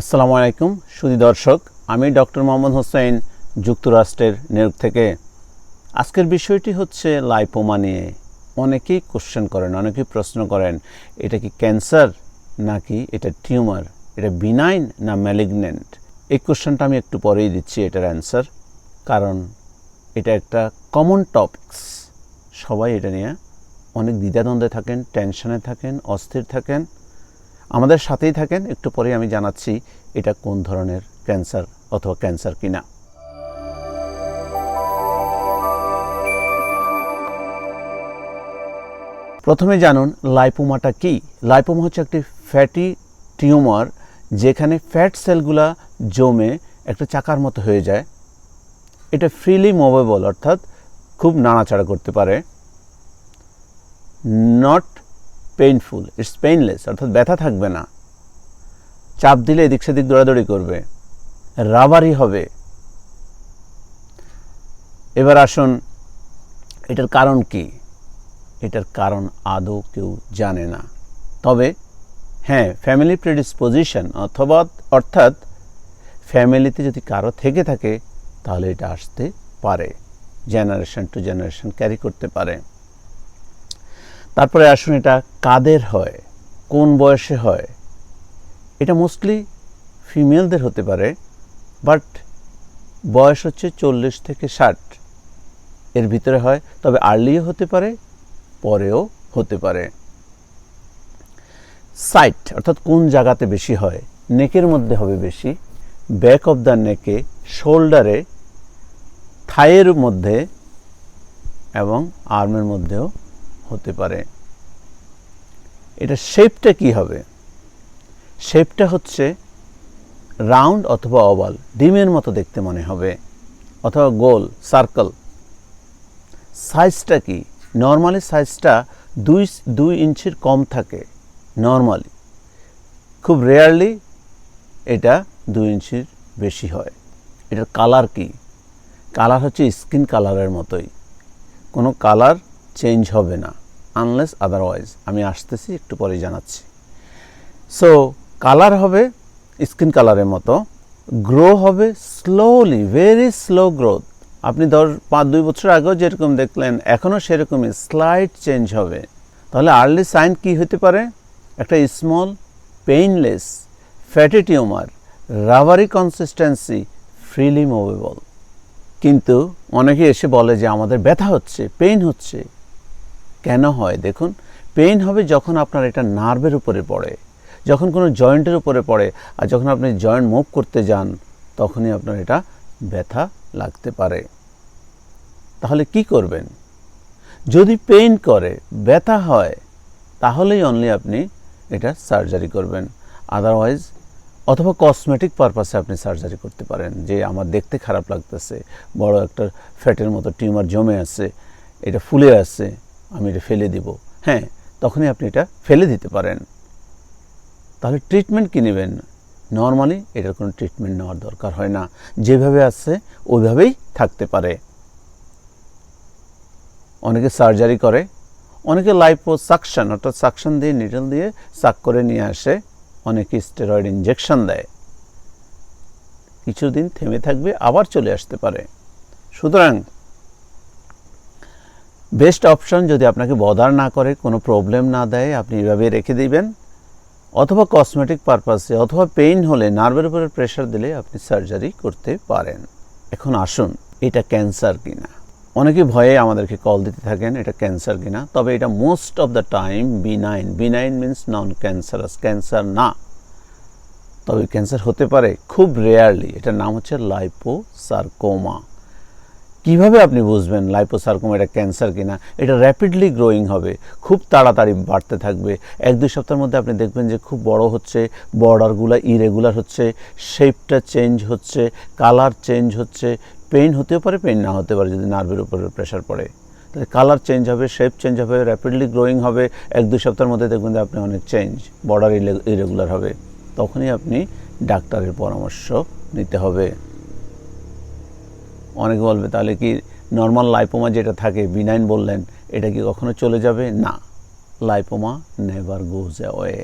আসসালামু আলাইকুম সুধী দর্শক। আমি ডক্টর মোহাম্মদ হোসেন, যুক্তরাষ্ট্রের নিয়োগ থেকে। আজকের বিষয়টি হচ্ছে লাইপোমা নিয়ে। অনেকেই কোশ্চেন করেন, অনেকেই প্রশ্ন করেন, এটা কি ক্যান্সার নাকি এটা টিউমার এটা বিনাইন না ম্যালিগনেন্ট এই কোশ্চেনটা আমি একটু পরেই দিচ্ছি এটার অ্যান্সার কারণ এটা একটা কমন টপিকস সবাই এটা নিয়ে অনেক দ্বিধাদ্বন্দ্বে থাকেন টেনশনে থাকেন, অস্থির থাকেন। আমাদের সাথেই থাকেন, একটু পরে আমি জানাচ্ছি এটা কোন ধরনের ক্যান্সার অথবা ক্যান্সার কিনা। প্রথমে জানুন, লাইপোমাটা কি? লাইপোমা হচ্ছে একটি ফ্যাটি টিউমার যেখানে ফ্যাট সেলগুলা জমে একটা চাকার মতো হয়ে যায়। এটা ফ্রিলি মুভেবল, অর্থাৎ খুব নাড়াচাড়া করতে পারে। নট পেইনফুল ইটস পেইনলেস অর্থাৎ ব্যথা থাকবে না। চাপ দিলে এদিক সেদিক দৌড়াদৌড়ি করবে। রাবারি হবে। এবার আসুন, এটার কারণ কি? এটার কারণ আদৌ কেউ জানে না। তবে হ্যাঁ ফ্যামিলি প্রেডিসপোজিশন অথবা অর্থাৎ ফ্যামিলিতে যদি কারও থেকে থাকে, তাহলে এটা আসতে পারে। জেনারেশন টু জেনারেশন ক্যারি করতে পারে। তারপরে আসুন এটা কাদের হয়? কোন বয়সে হয়? এটা মোস্টলি ফিমেলদের হতে পারে বাট বয়স হচ্ছে চল্লিশ থেকে ষাট। এর ভিতরে হয়, তবে আর্লিও হতে পারে, পরেও হতে পারে। সাইট অর্থাৎ কোন জায়গাতে বেশি হয়? নেকের মধ্যে হবে বেশি। ব্যাক অফ দ্য নেকে শোল্ডারে থাইয়ের মধ্যে এবং আর্মের মধ্যেও হতে পারে। এটা শেপটা কি হবে? শেপটা হচ্ছে রাউন্ড অথবা ওভাল ডিমের মতো দেখতে মনে হবে, অথবা গোল সার্কেল সাইজটা কি? নর্মালি সাইজটা দুই দুই ইঞ্চির কম থাকে নর্মালি খুব রেয়ারলি এটা দুই ইঞ্চির বেশি হয়। এটার কালার কি? কালার হচ্ছে স্কিন কালারের মতোই। কোনো কালার চেঞ্জ হবে না আনলেস আদারওয়াইজ আমি আসতেছি, একটু পরে জানাচ্ছি। সো কালার হবে স্কিন কালারের মতো গ্রো হবে স্লোলি ভেরি স্লো গ্রোথ আপনি দশ পাঁচ, দুই বছর আগেও যেরকম দেখলেন এখনও সেরকমই স্লাইড চেঞ্জ হবে। তাহলে আর্লি সাইন কি হতে পারে? একটা small painless fatty tumour rubbery consistency freely movable কিন্তু অনেকে এসে বলে যে আমাদের ব্যথা হচ্ছে পেইন হচ্ছে। কেন হয়? দেখুন পেইন হবে যখন আপনার এটা নার্ভের উপরে পড়ে। যখন কোনো জয়েন্টের উপরে পড়ে আর যখন আপনি জয়েন্ট মুভ করতে যান, তখনই আপনার এটা ব্যথা লাগতে পারে। তাহলে কি করবেন? যদি পেইন করে, ব্যথা হয়, তাহলেই অনলি আপনি এটা সার্জারি করবেন। আদারওয়াইজ অথবা কসমেটিক পারপাসে আপনি সার্জারি করতে পারেন, যে আমার দেখতে খারাপ লাগতেছে, বড় একটা ফ্যাটের মতো টিউমার জমে আছে, এটা ফুলে আছে আমি এটা ফেলে দিব। হ্যাঁ তখনই আপনি এটা ফেলে দিতে পারেন। তাহলে ট্রিটমেন্ট কী নেবেন? নর্মালি এটার কোনো ট্রিটমেন্ট নেওয়ার দরকার হয় না। যেভাবে আছে, ওইভাবেই থাকতে পারে। অনেকে সার্জারি করে, অনেকে লাইপো সাকশন অর্থাৎ সাকশন দিয়ে নিডল দিয়ে সাক করে নিয়ে আসে, অনেকে স্টেরয়েড ইঞ্জেকশন দেয়। কিছুদিন থেমে থাকবে, আবার চলে আসতে পারে। সুতরাং বেস্ট অপশন যদি আপনাকে বদার না করে, কোনো প্রবলেম না দেয়, আপনি এভাবে রেখে দিবেন। অথবা কসমেটিক পারপাসে অথবা পেইন হলে নার্ভের উপরে প্রেশার দিলে আপনি সার্জারি করতে পারেন। এখন আসুন, এটা ক্যান্সার কিনা? অনেকে ভয়ে আমাদেরকে কল দিতে থাকেন, এটা ক্যান্সার কিনা? তবে এটা most of the time benign benign means non cancerous cancer না। তবে ক্যান্সার হতে পারে, খুব রেয়ারলি। এটার নাম হচ্ছে লাইপোসার্কোমা। কীভাবে আপনি বুঝবেন লাইপোসার্কোমা এটা ক্যান্সার কিনা? এটা র্যাপিডলি গ্রোয়িং হবে, খুব তাড়াতাড়ি বাড়তে থাকবে। এক দুই সপ্তাহের মধ্যে আপনি দেখবেন যে খুব বড় হচ্ছে বর্ডারগুলো ইরেগুলার হচ্ছে শেপটা চেঞ্জ হচ্ছে কালার চেঞ্জ হচ্ছে পেইন হতেও পারে পেইন না হতে পারে যদি নার্ভের উপরে প্রেশার পড়ে। তাহলে কালার চেঞ্জ হবে শেপ চেঞ্জ হবে র্যাপিডলি গ্রোয়িং হবে, এক দুই সপ্তাহের মধ্যে দেখবেন যে আপনি অনেক চেঞ্জ বর্ডার ইরেগুলার হবে। তখনই আপনি ডাক্তারের পরামর্শ নিতে হবে। অনেকে বলবে, তাহলে কি নর্মাল লাইপোমা যেটা থাকে বিনাইন বললেন, এটা কি কখনো চলে যাবে? না। Lipoma never goes away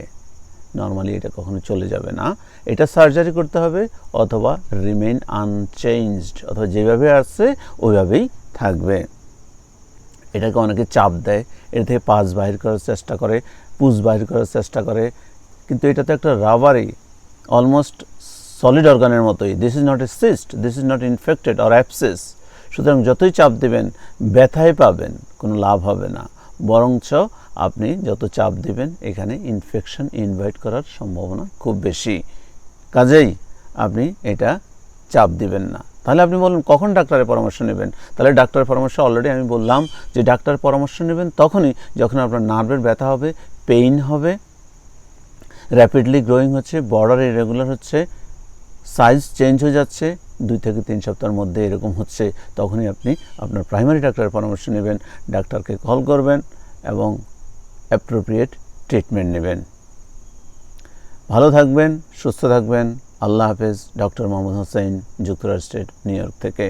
normally এটা কখনো চলে যাবে না। এটা সার্জারি করতে হবে অথবা রিমেইন আনচেঞ্জড অথবা যেভাবে আসছে, ওইভাবেই থাকবে। এটাকে অনেকে চাপ দেয়। এটা থেকে পাস বাহির করার চেষ্টা করে পুজ বাহির করার চেষ্টা করে। কিন্তু এটা তো একটা রাবারই অলমোস্ট সলিড অর্গানের মতোই। This is not a cyst this is not infected or abscess সুতরাং যতই চাপ দেবেন, ব্যথায় পাবেন, কোনো লাভ হবে না। বরঞ্চ আপনি যত চাপ দেবেন, এখানে ইনফেকশন ইনভাইট করার সম্ভাবনা খুব বেশি। কাজেই আপনি এটা চাপ দিবেন না। তাহলে আপনি বলুন, কখন ডাক্তারের পরামর্শ নেবেন? তাহলে ডাক্তারের পরামর্শ অলরেডি আমি বললাম যে ডাক্তারের পরামর্শ নেবেন তখনই যখন আপনার নার্ভের ব্যথা হবে পেইন হবে র্যাপিডলি গ্রোয়িং হচ্ছে বর্ডার ইরেগুলার হচ্ছে সাইজ চেঞ্জ হয়ে যাচ্ছে, দুই থেকে তিন সপ্তাহের মধ্যে এরকম হচ্ছে, তখনই আপনি আপনার প্রাইমারি ডাক্তারের পরামর্শ নেবেন, ডাক্তারকে কল করবেন এবং অ্যাপ্রোপ্রিয়েট ট্রিটমেন্ট নেবেন। ভালো থাকবেন, সুস্থ থাকবেন, আল্লাহ হাফেজ ডক্টর মোহাম্মদ হোসেন, যুক্তরাষ্ট্রের নিউ ইয়র্ক থেকে।